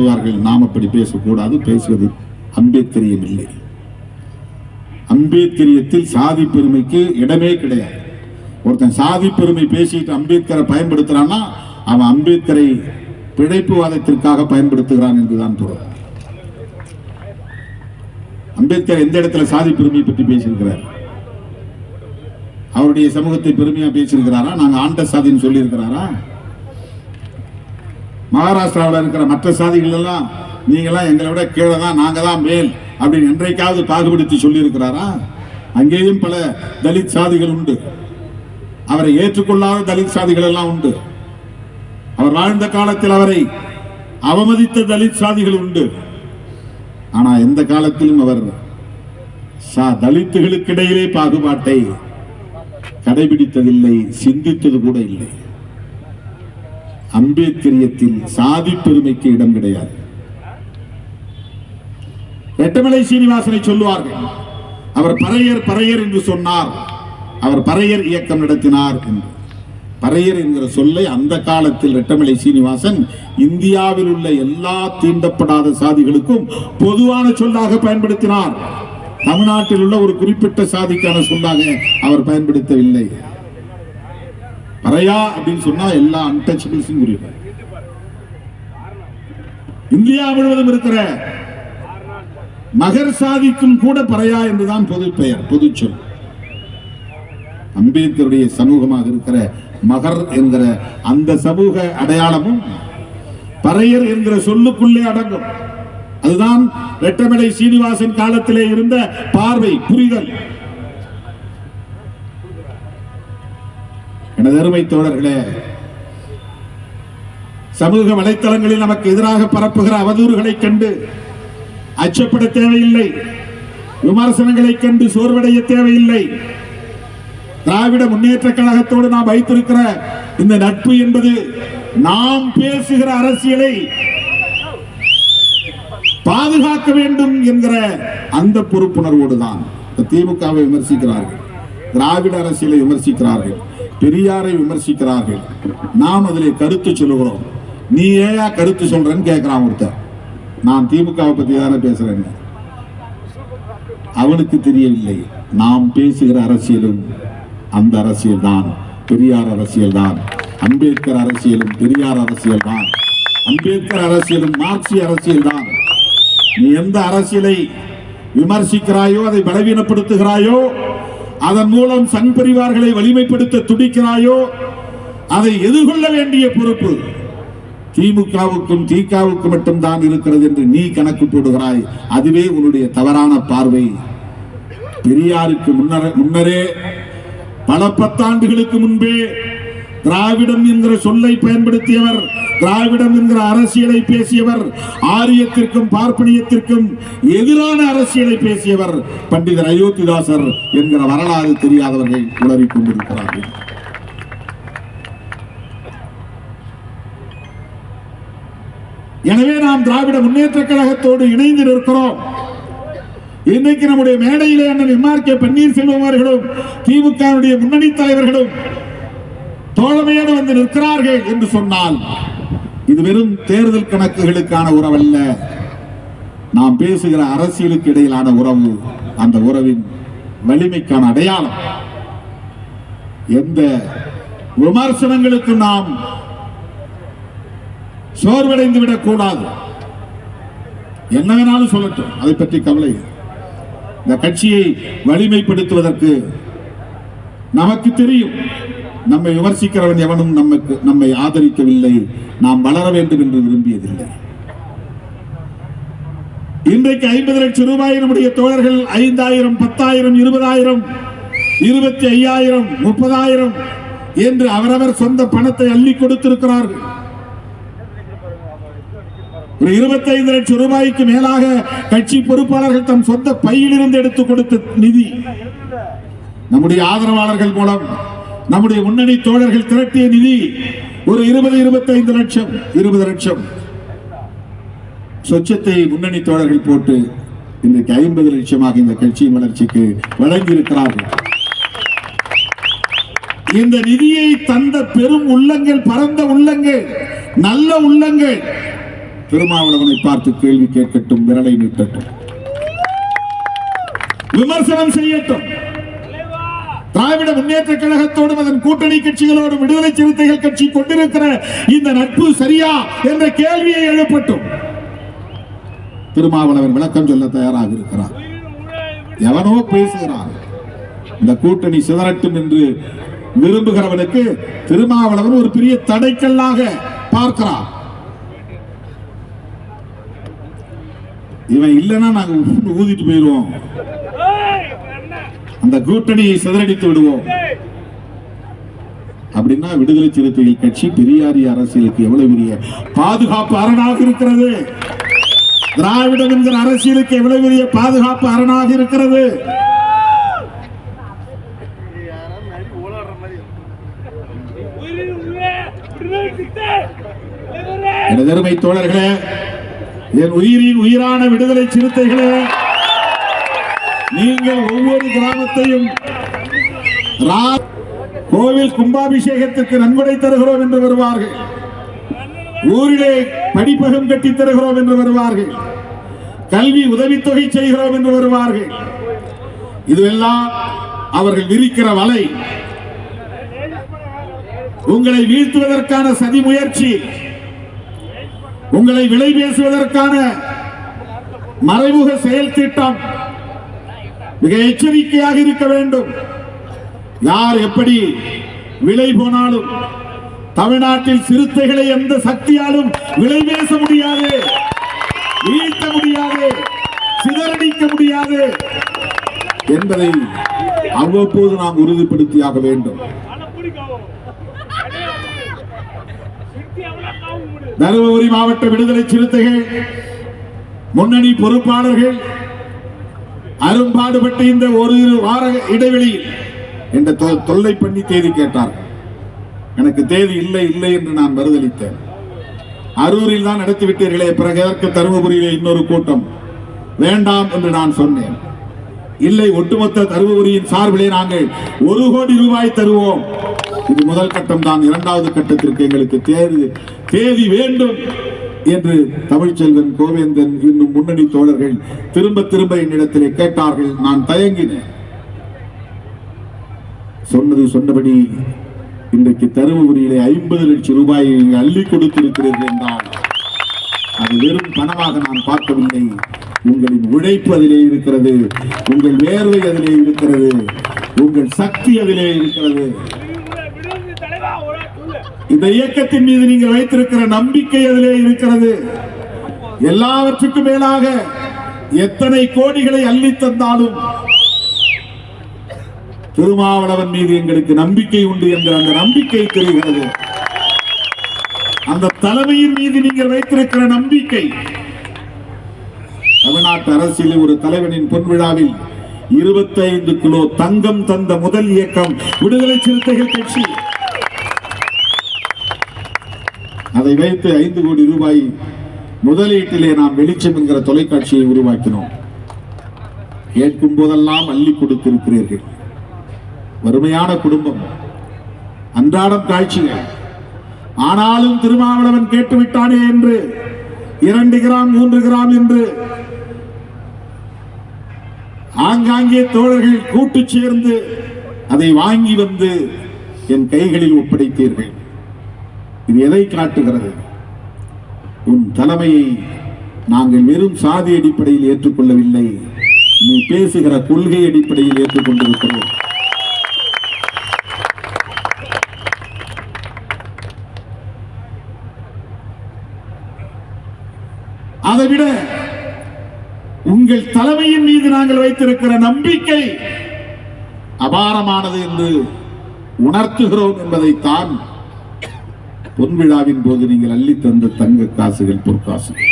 சொல்வார்கள் நாம் அப்படி பேசக்கூடாது பேசுவது அம்பேத்கரியம் இல்லை அம்பேத்கரியத்தில் சாதி பெருமைக்கு இடமே கிடையாது. ஒருத்தன் சாதி பெருமை பேசிட்டு அம்பேத்கரை பயன்படுத்துறான்னா அவன் அம்பேத்கரை பிழைப்புவாதத்திற்காக பயன்படுத்துகிறான் என்றுதான் பொருள். அம்பேத்கர் எந்த இடத்துல சாதி பெருமையை பற்றி பேசியிருக்கிறார்? அவருடைய சமூகத்தை பெருமையா பேசியிருக்கிறாரா? நாங்க ஆண்ட சாதின்னு சொல்லியிருக்கிறாரா? மகாராஷ்டிராவில் இருக்கிற மற்ற சாதிகள் எல்லாம் நீங்களாம் எங்களை விட கீழே தான் நாங்கள் தான் மேல் அப்படின்னு என்றைக்காவது பாகுபடுத்தி சொல்லியிருக்கிறாரா? அங்கேயும் பல தலித் சாதிகள் உண்டு. அவரை ஏற்றுக்கொள்ளாத தலித் சாதிகள் எல்லாம் உண்டு. அவர் வாழ்ந்த காலத்தில் அவரை அவமதித்த தலித் சாதிகள் உண்டு. ஆனா எந்த காலத்திலும் அவர் சா- பாகுபாட்டை கடைபிடித்ததில்லை சிந்தித்தது கூட இல்லை. அம்பேத்கரியத்தில் சாதி பெருமைக்கு இடம் கிடையாது. வெட்டமலை சீனிவாசனை சொல்லுவார்கள் அவர் பறையர் பறையர் என்று சொன்னார். அவர் பறையர் இயக்கம் நடத்தினார் என்று. பறையர் என்கிற சொல்லை அந்த காலத்தில் ரெட்டமலை சீனிவாசன் இந்தியாவில் உள்ள எல்லா தீண்டப்படாத சாதிகளுக்கும் பொதுவான சொல்லாக பயன்படுத்தினார். தமிழ்நாட்டில் உள்ள ஒரு குறிப்பிட்ட சாதிக்கான சொல்லாக அவர் பயன்படுத்தவில்லை. பறையா அப்படின்னு சொன்னா எல்லா அன்டச்சபிள்ஸும் குறிப்பார் இந்தியா முழுவதும் இருக்கிற மகர் சாதிக்கும் கூட பறையா என்றுதான் பொது பெயர் பொது சொல். அம்பேத்கருடைய சமூகமாக இருக்கிற மகர் என்கிற அந்த சமூக அடையாளமும் பறையர் என்கிற சொல்லுக்குள்ளே அடங்கும். அதுதான் ரெட்டமலை சீனிவாசன் காலத்திலே இருந்த பார்வை புரிதல். எனது அருமை தோழர்களே சமூக வலைத்தளங்களில் நமக்கு எதிராக பரப்புகிற அவதூறுகளை கண்டு அச்சப்பட தேவையில்லை. விமர்சனங்களை கண்டு சோர்வடைய தேவையில்லை. திராவிட முன்னேற்ற கழகத்தோடு நாம் வைத்திருக்கிற இந்த நட்பு என்பது நாம் பேசுகிற அரசியலை பாதுகாக்க வேண்டும் என்கிற அந்த பொறுப்புணர்வோடு தான் திமுகவை விமர்சிக்கிறார்கள். திராவிட அரசியலை விமர்சிக்கிறார்கள். பெரியாரை விமர்சிக்கிறார்கள். நாம் அதிலே கருத்து சொல்லுகிறோம். நீ ஏயா கருத்து சொல்றேன்னு கேட்கிறான் ஒருத்தர் நான் திமுகவை பத்தி தானே பேசுறேன் அவனுக்கு தெரியவில்லை. நாம் பேசுகிற அரசியலும் அந்த அரசியல் தான் பெரியார் அரசியல் தான் அம்பேத்கர் அரசியலும் பெரியார் அரசியல் தான் அம்பேத்கர் அரசியலும் மார்க்சிய அரசியல் தான் நீ எந்த அரசியலை விமர்சிக்கிறாயோ அதை பலவீனப்படுத்துகிறாயோ அதன் மூலம் சங் பரிவார்களை வலிமைப்படுத்த துடிக்கிறாயோ? அதை எதிர்கொள்ள வேண்டிய பொறுப்பு திமுகவுக்கும் திகாவுக்கும் மட்டும்தான் இருக்கிறது என்று நீ கணக்கு போடுகிறாய். அதுவே உன்னுடைய தவறான பார்வை. பெரியாருக்கு முன்னரே பல பத்தாண்டுகளுக்கு முன்பே திராவிடம் என்கிற சொல்லை பயன்படுத்தியவர் திராவிடம் என்கிற அரசியலை பேசியவர் ஆரியத்திற்கும் பார்ப்பனியத்திற்கும் எதிரான அரசியலை பேசியவர் பண்டிதர் அயோத்திதாசர் என்கிற வரலாறு தெரியாதவர்கள் உளறிக் கொண்டிருக்கிறார்கள். எனவே நாம் திராவிட முன்னேற்ற கழகத்தோடு இணைந்து நிற்கிறோம். இன்றைக்கு நம்முடைய மேடையிலே அண்ணன் எம்ஆர் கே பன்னீர்செல்வம் அவர்களும் திமுகவுடைய முன்னணி தலைவர்களும் தோழமையோடு வந்து நிற்கிறார்கள் என்று சொன்னால் இது வெறும் தேர்தல் கணக்குகளுக்கான உறவல்ல. நாம் பேசுகிற அரசியலுக்கு இடையிலான உறவு அந்த உறவின் வலிமைக்கான அடையாளம். எந்த விமர்சனங்களுக்கு நாம் சோர்வடைந்து விடக்கூடாது என்ன வேணாலும் சொல்லட்டும் அதை பற்றி கவலை இந்த கட்சியை வலிமைப்படுத்துவதற்கு நமக்கு தெரியும். நம்மை விமர்சிக்கிறவன் எவனும் நமக்கு நம்மை ஆதரிக்கவில்லை. நாம் வளர வேண்டும் என்று விரும்பியதில்லை. இன்றைக்கு ஐம்பது லட்சம் ரூபாய் நம்முடைய தோழர்கள் ஐந்தாயிரம் பத்தாயிரம் இருபதாயிரம் இருபத்தி ஐயாயிரம் முப்பதாயிரம் என்று அவரவர் சொந்த பணத்தை அள்ளி கொடுத்திருக்கிறார்கள். ஒரு 25 லட்சம் ரூபாய்க்கு மேலாக கட்சி பொறுப்பாளர்கள் தம் சொந்த பையிலிருந்து எடுத்து கொடுத்த நிதி. நம்முடைய ஆதரவாளர்கள் மூலம் நம்முடைய முன்னணி தோழர்கள் திரட்டிய நிதி ஒரு இருபது இருபத்தைந்து லட்சம். இருபது லட்சம். சொச்சத்தை முன்னணி தோழர்கள் போட்டு இன்றைக்கு ஐம்பது லட்சமாக இந்த கட்சியின் வளர்ச்சிக்கு வழங்கியிருக்கிறார்கள். இந்த நிதியை தந்த பெரும் உள்ளங்கள் பரந்த உள்ளங்கள் நல்ல உள்ளங்கள் திருமாவளவனை பார்த்து கேள்வி கேட்கட்டும் விரலை நீட்டட்டும். விமர்சனம் செய்யட்டும். திராவிட முன்னேற்ற கழகத்தோடும் அதன் கூட்டணி கட்சிகளோடும் விடுதலை சிறுத்தைகள் கட்சி கொண்டிருக்கிற இந்த நட்பு சரியா என்ற கேள்வியை எழுப்பட்டும். திருமாவளவன் விளக்கம் சொல்ல தயாராக இருக்கிறார். எவனோ பேசுகிறான். இந்த கூட்டணி சிதறட்டும் என்று விரும்புகிறவனுக்கு திருமாவளவன் ஒரு பெரிய தடைக்கல்லாக பார்க்கிறான். இவன் இல்லைன்னா நாங்கள் ஊதிட்டு போயிடுவோம் அந்த கூட்டணியை சிதறடித்து விடுவோம். அப்படின்னா விடுதலை சிறுத்தைகள் கட்சி பெரியாரி அரசியலுக்கு எவ்வளவு பெரிய பாதுகாப்பு அரணாக இருக்கிறது? திராவிடம் என்கிற அரசியலுக்கு எவ்வளவு பெரிய பாதுகாப்பு அரணாக இருக்கிறது? எனது அருமை தோழர்களே என் உயிரின் உயிரான விடுதலை சிறுத்தைகளே நீங்கள் ஒவ்வொரு கிராமத்தையும் கோவில் கும்பாபிஷேகத்திற்கு நன்கொடை தருகிறோம் என்று வருவார்கள். ஊரிலே படிப்பகம் கட்டி தருகிறோம் என்று வருவார்கள். கல்வி உதவித்தொகை செய்கிறோம் என்று வருவார்கள். இதுவெல்லாம் அவர்கள் விரிக்கிற வலை. உங்களை வீழ்த்துவதற்கான சதி முயற்சி. உங்களை விலை பேசுவதற்கான மறைமுக செயல் திட்டம். மிக எச்சரிக்கையாக இருக்க வேண்டும். யார் எப்படி விலை போனாலும் தமிழ்நாட்டில் சிறுத்தைகளை எந்த சக்தியாலும் விலை பேச முடியாது. வீழ்த்த முடியாது. சிதறடிக்க முடியாது. என்பதை அவ்வப்போது நாம் உறுதிப்படுத்தியாக வேண்டும். தருமபுரி மாவட்ட விடுதலை சிறுத்தைகள் முன்னணி பொறுப்பாளர்கள் அரும்பாடுபட்டு இந்த ஒரு இரு வார இடைவெளியில் என்ற தொ- தொல்லை பண்ணி தேதி கேட்டார். எனக்கு தேதி இல்லை இல்லை என்று நான் மறுதளித்தேன் அரூரில் தான் நடத்திவிட்டீர்களே பிறகு தருமபுரியிலே இன்னொரு கூட்டம். வேண்டாம் என்று நான் சொன்னேன். இல்லை ஒட்டுமொத்த தருமபுரியின் சார்பிலே நாங்கள் ஒரு கோடி ரூபாய் தருவோம். இது முதல் கட்டம் தான் இரண்டாவது கட்டத்திற்கு எங்களுக்கு தேதி தேதி வேண்டும். என்று தமிழ்ச்செல்வன் கோவேந்தன் இன்னும் முன்னணி தோழர்கள் திரும்ப திரும்ப என்னிடத்திலே கேட்டார்கள். நான் தயங்கினேன். சொன்னது சொன்னபடி இன்றைக்கு தருமபுரியிலே ஐம்பது லட்சம் ரூபாயை அள்ளி கொடுத்திருக்கிறீர்கள் என்றால் அது வெறும் பணமாக நான் பார்க்கவில்லை. உங்களின் உழைப்பு அதிலே இருக்கிறது. உங்கள் வேர்வை அதிலே இருக்கிறது. உங்கள் சக்தி அதிலே இருக்கிறது. இந்த இயக்கத்தின் மீது நீங்கள் வைத்திருக்கிற நம்பிக்கை அதிலே இருக்கிறது. எல்லாவற்றுக்கும் மேலாக எத்தனை கோடிகளை அள்ளி தந்தாலும் திருமாவளவன் மீது எங்களுக்கு நம்பிக்கை உண்டு என்ற அந்த நம்பிக்கை தெரிகிறது. அந்த தலைமையின் மீது நீங்கள் வைத்திருக்கிற நம்பிக்கை. தமிழ்நாட்டு அரசியலில் ஒரு தலைவனின் பொன் விழாவில் 25 கிலோ தங்கம் தந்த முதல் இயக்கம் விடுதலை சிறுத்தைகள் கட்சி. அதை வைத்து ஐந்து கோடி ரூபாய் முதலீட்டிலே நாம் வெளிச்சம் என்கிற தொலைக்காட்சியை உருவாக்கினோம். கேட்கும் போதெல்லாம் அள்ளி கொடுத்திருக்கிறீர்கள். வறுமையான குடும்பம் அன்றாடம் காட்சிகள் ஆனாலும் திருமாவளவன் கேட்டுவிட்டானே என்று இரண்டு கிராம் மூன்று கிராம் என்று. ஆங்காங்கே தோழர்கள் கூட்டு சேர்ந்து அதை வாங்கி வந்து என் கைகளில் ஒப்படைத்தீர்கள். இது எதை காட்டுகிறது? உன் தலைமையை நாங்கள் வெறும் சாதி அடிப்படையில் ஏற்றுக்கொள்ளவில்லை. நீ பேசுகிற கொள்கை அடிப்படையில் ஏற்றுக்கொண்டிருக்கிறோம். அதைவிட உங்கள் தலைமையின் மீது நாங்கள் வைத்திருக்கிற நம்பிக்கை அபாரமானது என்று உணர்த்துகிறோம் என்பதைத்தான் பொன் விழாவின் போது நீங்கள் அள்ளி தந்த தங்க காசுகள் பொற்காசுகள்.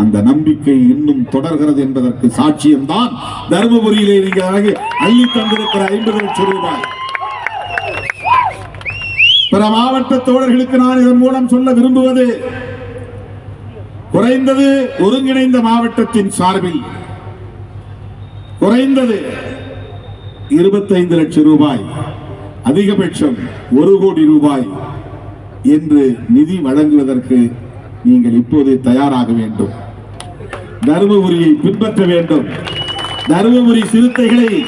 அந்த நம்பிக்கை இன்னும் தொடர்கிறது என்பதற்கு சாட்சியம்தான். தருமபுரியிலே நீங்கள் அழகு அள்ளி தந்திருக்கிற ஐம்பது லட்சம் ரூபாய். பிற மாவட்ட தோழர்களுக்கு நான் இதன் மூலம் சொல்ல விரும்புவது குறைந்தது ஒருங்கிணைந்த மாவட்டத்தின் சார்பில் குறைந்தது இருபத்தைந்து லட்சம் ரூபாய் அதிகபட்சம் ஒரு கோடி ரூபாய். என்று நிதி வழங்குவதற்கு நீங்கள் இப்போதே தயாராக வேண்டும். தருமபுரியை பின்பற்ற வேண்டும். தருமபுரி சிறுத்தைகளை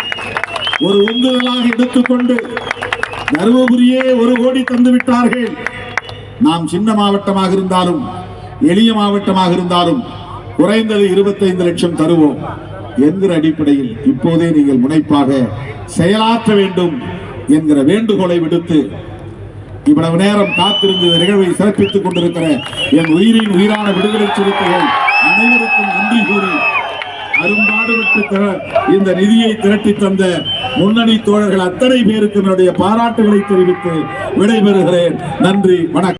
ஒரு உந்துதலாக எடுத்துக்கொண்டு தருமபுரியே ஒரு கோடி தந்து விட்டார்கள். நாம் சின்ன மாவட்டமாக இருந்தாலும் எளிய மாவட்டமாக இருந்தாலும் குறைந்தது இருபத்தைந்து லட்சம் தருவோம். என்கிற அடிப்படையில் இப்போதே நீங்கள் முனைப்பாக செயலாற்ற வேண்டும் என்கிற வேண்டுகோளை விடுத்து இவ்வளவு நேரம் காத்திருந்து நிகழ்வை சிறப்பித்துக் கொண்டிருக்கிற என் உயிரின் உயிரான விடுதலை சிறுத்தைகள் அனைவருக்கும் நன்றி கூறி அரும்பாடுபட்டு இந்த நிதியை திரட்டி தந்த முன்னணி தோழர்கள் அத்தனை பேருக்கு என்னுடைய பாராட்டுகளை தெரிவித்து விடைபெறுகிறேன். நன்றி வணக்கம்.